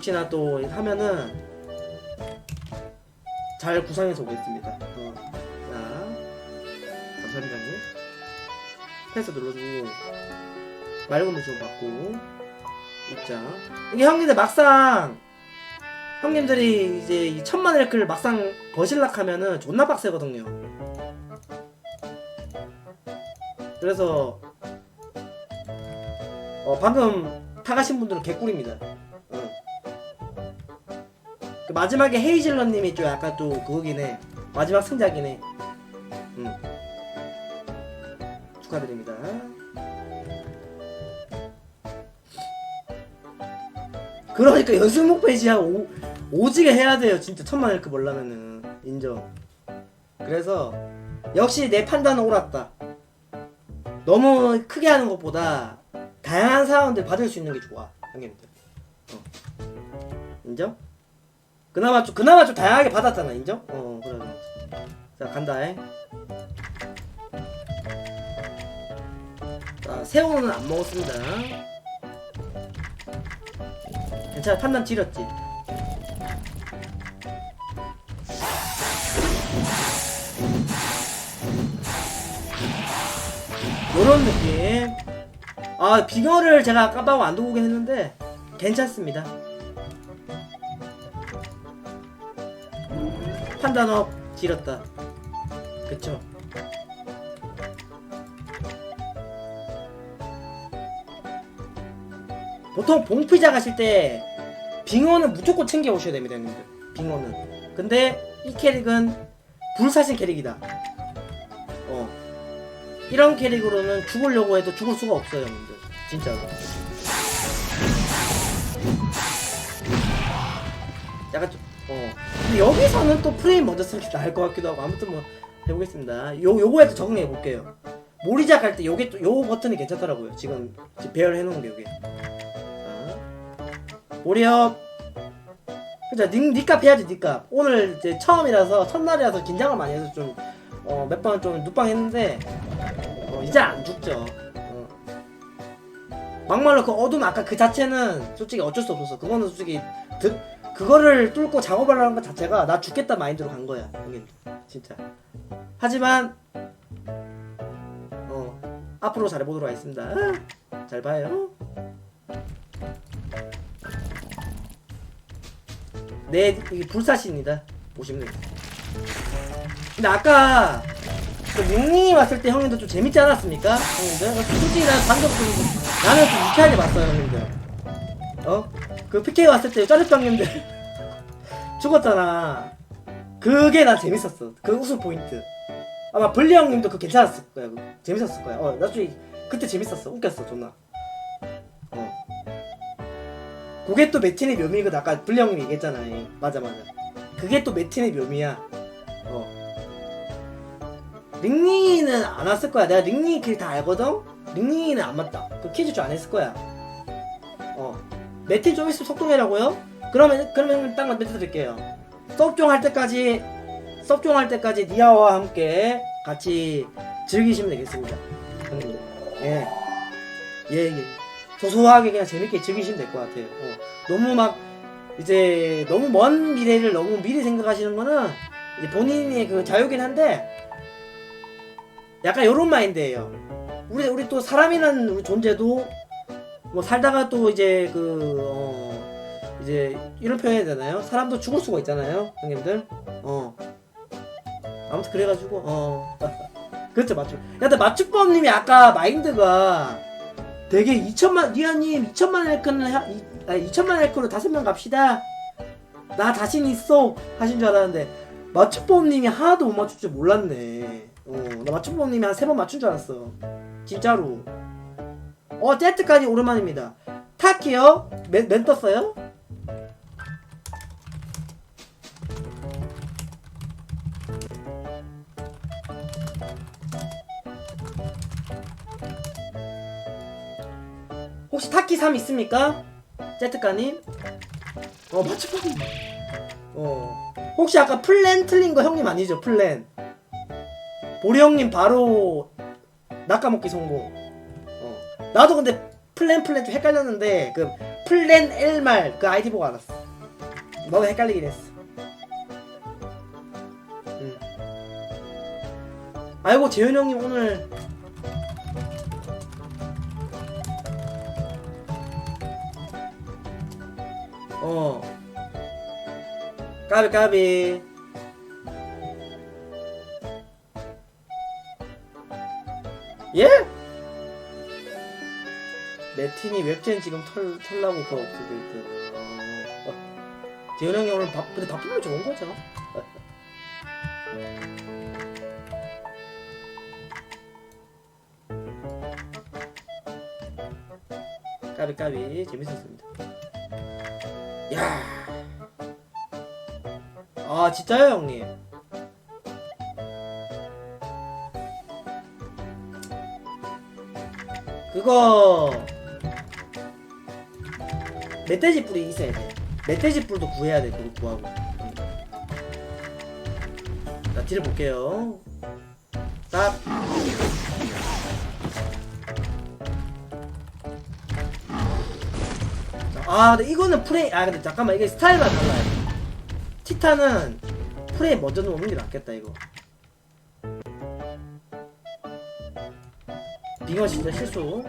혹시나 또 하면은 잘 구상해서 오겠습니다. 어. 자, 감사합니다. 형님. 패스 눌러주고 말금도 좀 받고 입장. 이게 형님들 막상 형님들이 이제 이 천만 엘크를 막상 버실락 하면은 존나 빡세거든요. 그래서 어, 방금 타가신 분들은 개꿀입니다. 응. 그 마지막에 헤이즐런님이 좀 약간 또 그거긴 해. 마지막 승자긴 해. 응. 축하드립니다. 그러니까 연습 목표지 한 오, 오지게 해야 돼요. 진짜 천만 엘크 몰라면은 인정. 그래서 역시 내 판단은 옳았다. 너무 크게 하는 것보다 다양한 사람들 받을 수 있는 게 좋아 형님들 어. 인정? 그나마 좀 그나마 좀 다양하게 받았잖아 인정? 어 그래. 자 간다해 자 새우는 안 먹었습니다. 괜찮아 판단 지렸지? 요런 느낌. 아 빙어를 제가 깜빡하고 안 두고 오긴 했는데 괜찮습니다 판단업 지렸다 그쵸 보통 봉피자 가실 때 빙어는 무조건 챙겨 오셔야 됩니다 형님들 빙어는 근데 이 캐릭은 불사신 캐릭이다 어 이런 캐릭으로는 죽으려고 해도 죽을 수가 없어요, 형님들. 진짜로. 약간 좀, 어. 여기서는 또 프레임 먼저 쓰는 게 나을 것 같기도 하고, 아무튼 뭐, 해보겠습니다. 요, 요거에도 적응해 볼게요. 모리작 할 때 요게 또, 요 버튼이 괜찮더라고요. 지금, 지금 배열 해 놓은 게 요게. 자. 모리업. 그죠, 니, 니값 해야지, 니값. 오늘 이제 처음이라서, 첫날이라서 긴장을 많이 해서 좀, 어, 몇 번좀 누빵 했는데, 어, 이제 안 죽죠. 어. 막말로 그 어둠 아까 그 자체는 솔직히 어쩔 수 없었어. 그거는 솔직히 드, 그거를 뚫고 작업을 하는 것 자체가 나 죽겠다 마인드로 간 거야. 형님. 진짜. 하지만 어 앞으로 잘해보도록 하겠습니다. 잘 봐요. 네, 이게 불사신이다. 보시면. 근데 아까 그 닝닝이 왔을 때 형님들 좀 재밌지 않았습니까? 형님들? 솔직히 난 방금 좀 나는 좀 유쾌하게 봤어요 형님들 어? 그 PK 왔을 때 짜릿방님들 죽었잖아. 그게 난 재밌었어. 그 웃음 포인트. 아마 블리 형님도 그거 괜찮았을 거야. 재밌었을 거야. 어 나중에 그때 재밌었어. 웃겼어 존나. 어. 그게 또 매틴의 묘미거든 아까 블리 형님 얘기했잖아. 맞아 맞아. 그게 또 매틴의 묘미야. 어. 링링이는 안 왔을 거야. 내가 링링이 길 다 알거든? 링링이는 안 맞다. 그 퀴즈 좀 안 했을 거야. 어. 매트 좀 있으면 속동해라고요? 그러면, 그러면 딱 매트 드릴게요. 섭종 할 때까지, 섭종 할 때까지 니아와 함께 같이 즐기시면 되겠습니다. 형님들. 예. 예, 예. 소소하게 그냥 재밌게 즐기시면 될 것 같아요. 어. 너무 막, 이제, 너무 먼 미래를 너무 미리 생각하시는 거는, 이제 본인의 그 자유긴 한데, 약간 요런 마인드예요. 우리 우리 또 사람이라는 우리 존재도 뭐 살다가 또 이제 그 어, 이제 이런 표현 해야 되나요? 사람도 죽을 수가 있잖아요, 형님들. 어. 아무튼 그래가지고 어. 그렇죠 맞죠. 근데 맞춤법님이 아까 마인드가 되게 2천만 니아님 2천만 엘크는 하, 이, 아니, 2천만 엘크로 다섯 명 갑시다. 나 자신 있어 하신 줄 알았는데 맞춤법님이 하나도 못 맞출 줄 몰랐네. 어, 나 맞춤법님이 한 세 번 맞춘 줄 알았어. 진짜로. 어, 제트까지 오랜만입니다. 타키요? 맨, 맨 떴어요? 혹시 타키 3 있습니까? 제트카님? 어, 맞춤법님. 어. 혹시 아까 플랜 틀린 거 형님 아니죠? 플랜. 보리 형님 바로 낚아먹기 성공. 어. 나도 근데 플랜 플랜 좀 헷갈렸는데 그 플랜 L말 그 아이디 보고 알았어. 너무 헷갈리긴 했어. 응. 아이고 재현 형님 오늘 어 까비 까비 예? 매틴이 웹젠 지금 털, 털라고 그거 듯. 어. 어. 재현 형이 오늘 바, 근데 바쁘면 좋은 거죠. 까비 까비 재밌었습니다. 야. 아 진짜요 형님? 그거 멧돼지 뿔이 있어야 돼. 멧돼지 뿔도 구해야 돼. 그거 구하고. 응. 자 딜을 볼게요. 딱. 자, 아 근데 이거는 프레임 아 근데 잠깐만 이게 스타일만 달라요. 티타는 프레임 먼저 놓는 게 낫겠다 이거. 빙어 진짜 실수.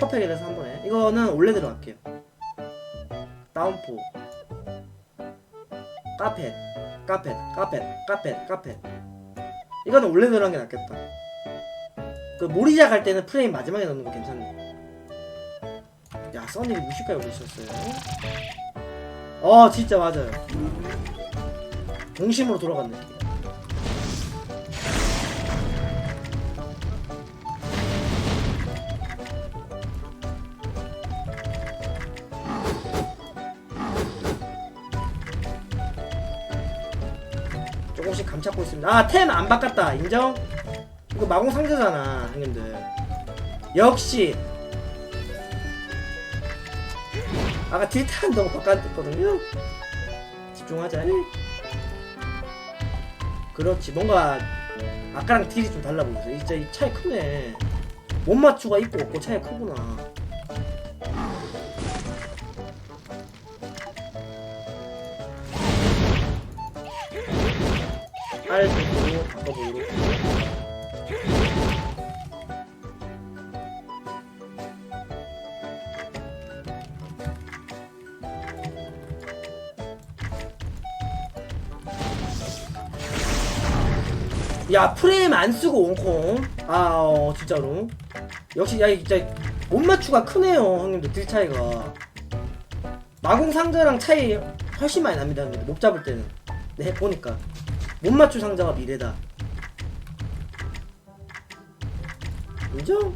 퍼펙트에서 한 번에. 이거는 원래 들어갈게요. 다운포. 카펫. 카펫. 카펫. 카펫. 카펫. 이거는 원래 들어간 게 낫겠다. 그 모리자 갈 때는 프레임 마지막에 넣는 거 괜찮네. 야, 써니 무식하게 올리셨어요. 어, 진짜 맞아요. 동심으로 돌아간 느낌. 조금씩 감잡고 있습니다. 아, 템 안 바꿨다. 인정? 이거 마공 상자잖아, 형님들. 역시. 아까 딜탄 너무 바꿨거든요. 집중하자. 그렇지. 뭔가 아까랑 딜이 좀 달라 보여서 진짜 이 차이 크네. 못 맞추가 있고 없고 차이 크구나. 알고 바꿔보도록. 야 프레임 안 쓰고 원콩. 아 어, 진짜로. 역시 야 진짜 못 맞추가 크네요 형님들 딜 차이가. 마공 상자랑 차이 훨씬 많이 납니다 형님들. 못 잡을 때는. 네 보니까 못 맞추 상자가 미래다. 인정?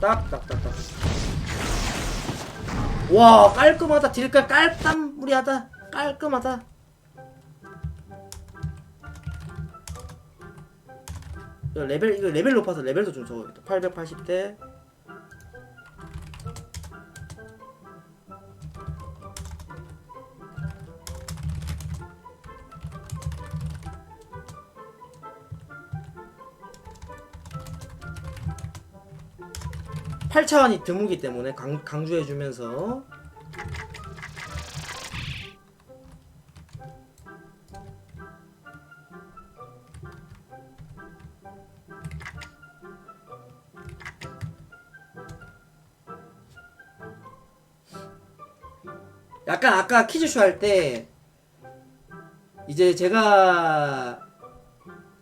딱딱딱딱. 와 깔끔하다. 딜깔 깔끔무리하다. 깔끔하다. 레벨 이거 레벨 높아서 레벨도 좀 적어야겠다. 880대 팔차원이 드무기 때문에 강, 강조해주면서 약간 아까 퀴즈쇼 할 때 이제 제가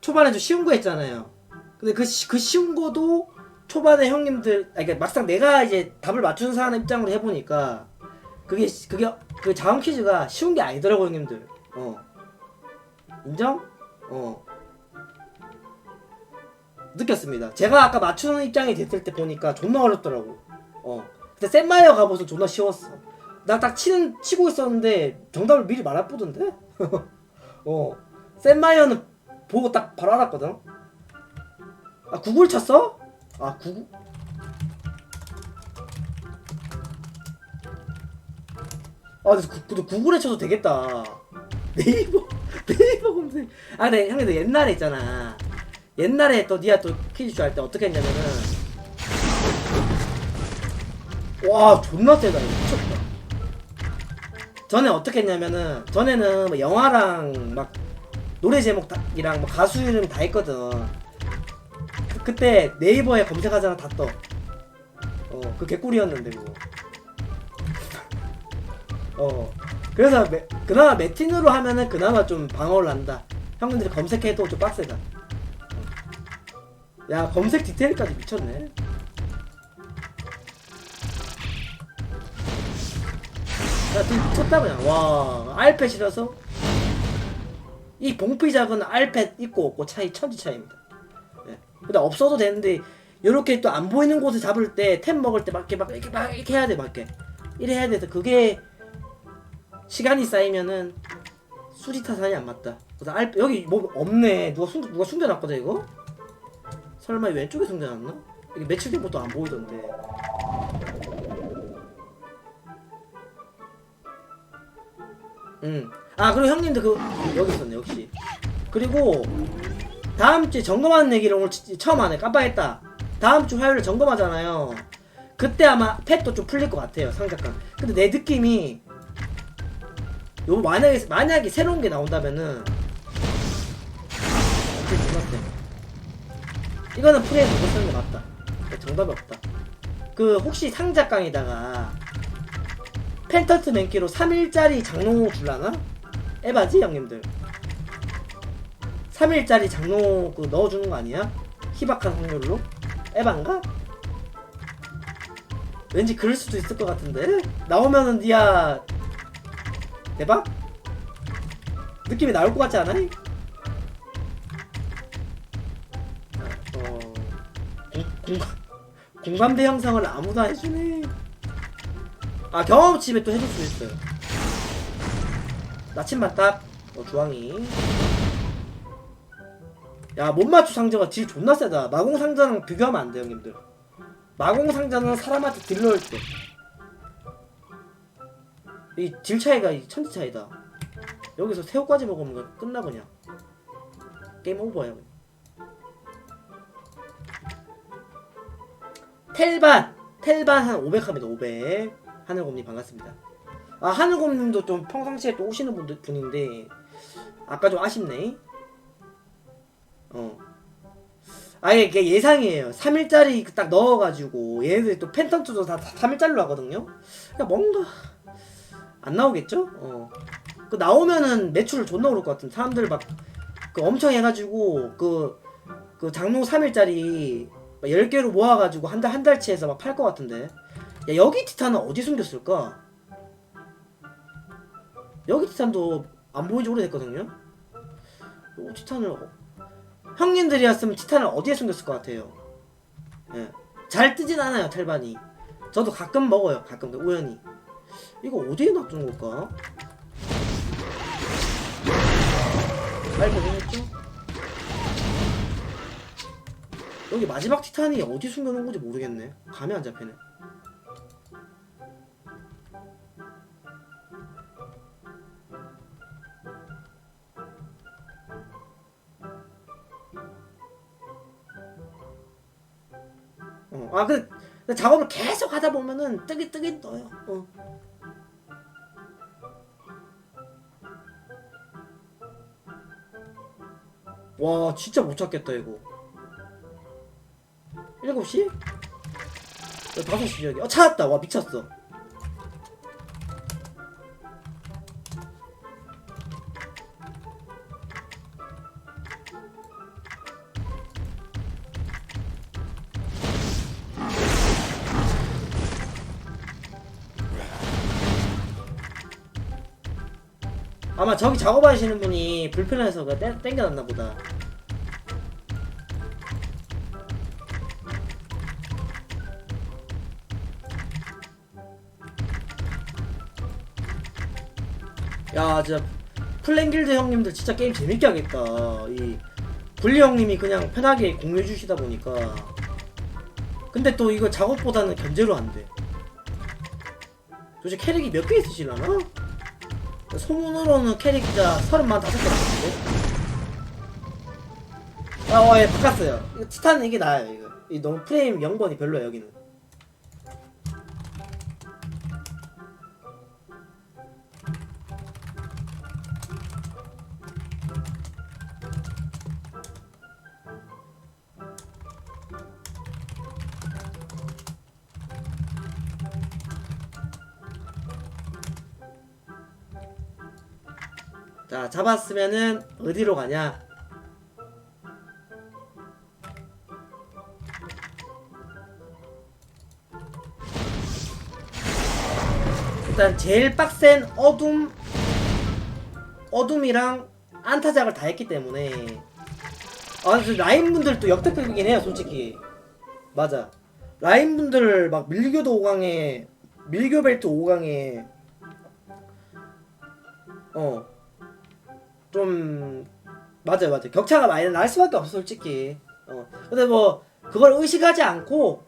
초반에 좀 쉬운 거 했잖아요. 근데 그, 시- 그 쉬운 거도 초반에 형님들, 아니 그러니까 막상 내가 이제 답을 맞추는 사람 입장으로 해보니까 그게 시- 그게 그 자원 퀴즈가 쉬운 게 아니더라고 형님들. 어 인정? 어 느꼈습니다. 제가 아까 맞추는 입장이 됐을 때 보니까 존나 어렵더라고. 어 근데 샌마이어 가보서 존나 쉬웠어. 나 딱 치는 치고 있었는데 정답을 미리 말해보던데. 어 샌마이어는 보고 딱 바로 알았거든. 아 구글 쳤어? 아 구글 아 근데, 구글에 쳐도 되겠다. 네이버 네이버 검색. 아 근데 형님 들 옛날에 있잖아. 옛날에 또 니가 또 퀴즈쇼 할 때 어떻게 했냐면은. 와 존나 세다 미쳤다. 전에 어떻게 했냐면은 전에는 뭐 영화랑 막 노래 제목이랑 뭐 가수 이름 다 했거든 그, 그때 네이버에 검색하잖아 다 떠 어, 그 개꿀이었는데 그거. 어. 그래서 매, 그나마 매팅으로 하면은 그나마 좀 방어를 한다. 형님들이 검색해도 좀 빡세다. 어. 야 검색 디테일까지 미쳤네. 야, 진짜 미쳤다 그냥. 와, 알펫이라서 이 봉피 작은 알펫 있고 없고 차이 천지 차이입니다. 예. 근데 없어도 되는데 이렇게 또 안 보이는 곳에 잡을 때 템 먹을 때 막 이렇게 막 이렇게 막 이렇게 해야 돼, 막 이렇게 이래 해야 돼서 그게 시간이 쌓이면은 수리타산이 안 맞다. 그래서 알 여기 뭐 없네. 누가 숨 누가 숨겨놨거든 이거? 설마 이 왼쪽에 숨겨놨나? 이게 며칠 전부터 안 보이던데. 음. 아 그리고 형님도 그 여기 있었네 역시. 그리고 다음 주에 점검하는 얘기를 오늘 치- 처음 하네. 깜빡했다. 다음 주 화요일에 점검하잖아요. 그때 아마 펫도 좀 풀릴 것 같아요 상작감 근데 내 느낌이 요 만약에 만약에 새로운 게 나온다면은 이거는 프레임 보고 쓰는 게 맞다. 정답이 없다. 그 혹시 상작강에다가 펜턴트 맨키로 3일짜리 장롱 줄라나? 에바지 형님들 3일짜리 장로 그 넣어주는 거 아니야? 희박한 확률로? 에반가? 왠지 그럴 수도 있을 것 같은데? 나오면은 니야 대박? 느낌이 나올 것 같지 않아? 어... 공, 공감, 공감대 형성을 아무도 안 해주네 아 경험치에 또 해줄 수 있어요 나침반 딱 어, 주황이 야, 못 맞추 상자가 질 존나 세다. 마공 상자랑 비교하면 안 돼, 형님들. 마공 상자는 사람한테 딜러일 때. 이질 차이가 이 천지 차이다. 여기서 새우까지 먹으면 끝나 그냥. 게임 오버야. 텔반, 텔반 한 500합니다. 500. 하늘곰님 반갑습니다. 아 하늘곰님도 좀 평상시에 또 오시는 분들 분인데 아까 좀 아쉽네. 어. 아예 이게 예상이에요. 3일짜리 딱 넣어가지고 얘네들이 또 펜턴트도 다 3일짜리로 하거든요. 그러니까 뭔가 안 나오겠죠? 어. 그 나오면은 매출 존나 오를 것 같은. 사람들 막 그 엄청 해가지고 그, 그 장롱 3일짜리 10개로 모아가지고 한 달, 한 달치에서 막 팔 것 같은데. 야, 여기 티탄은 어디 숨겼을까? 여기 티탄도 안 보인 지 오래됐거든요? 요 티탄을 어- 형님들이었으면 티탄을 어디에 숨겼을 것 같아요? 예. 잘 뜨진 않아요, 텔반이. 저도 가끔 먹어요, 가끔 우연히. 이거 어디에 놔둔 걸까? 잘 보겠죠? 여기 마지막 티탄이 어디 숨겨놓은 건지 모르겠네. 감이 안 잡히네. 아, 그, 작업을 계속 하다 보면은 뜨긴 뜨긴 떠요. 어. 와, 진짜 못 찾겠다, 이거. 7시? 5시 여기. 어, 찾았다. 와, 미쳤어. 아마 저기 작업하시는 분이 불편해서 그 땡, 땡겨놨나 보다. 야, 진짜 플랜길드 형님들 진짜 게임 재밌게 하겠다. 이 분리 형님이 그냥 편하게 공유해 주시다 보니까. 근데 또 이거 작업보다는 견제로 안 돼. 도대체 캐릭이 몇 개 있으시려나? 소문으로는 캐릭 진짜 35개 나왔는데 아, 어, 예, 바꿨어요. 이거 티탄 이게 나아요, 이거. 이 너무 프레임 0번이 별로야, 여기는. 잡았으면은 어디로 가냐? 일단 제일 빡센 어둠 어둠이랑 안타작을 다 했기 때문에. 아 근데 라인 분들도 역대급이긴 해요 솔직히. 맞아. 라인 분들 막 밀교도 5강에 밀교 벨트 5강에 어 좀 맞아요 맞아요 격차가 많이 날 수밖에 없어 솔직히 어 근데 뭐 그걸 의식하지 않고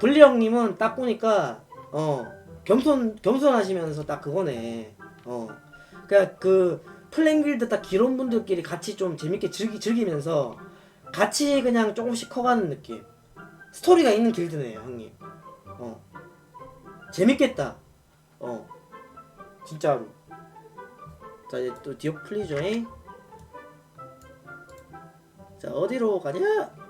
블리 형님은 딱 보니까 어 겸손 겸손하시면서 딱 그거네. 어. 그러니까 그 플랭길드 딱 기론 분들끼리 같이 좀 재밌게 즐기 즐기면서 같이 그냥 조금씩 커가는 느낌. 스토리가 있는 길드네요, 형님. 어. 재밌겠다. 어. 진짜로. 자, 이제 또 디오 플리죠잉. 자, 어디로 가냐?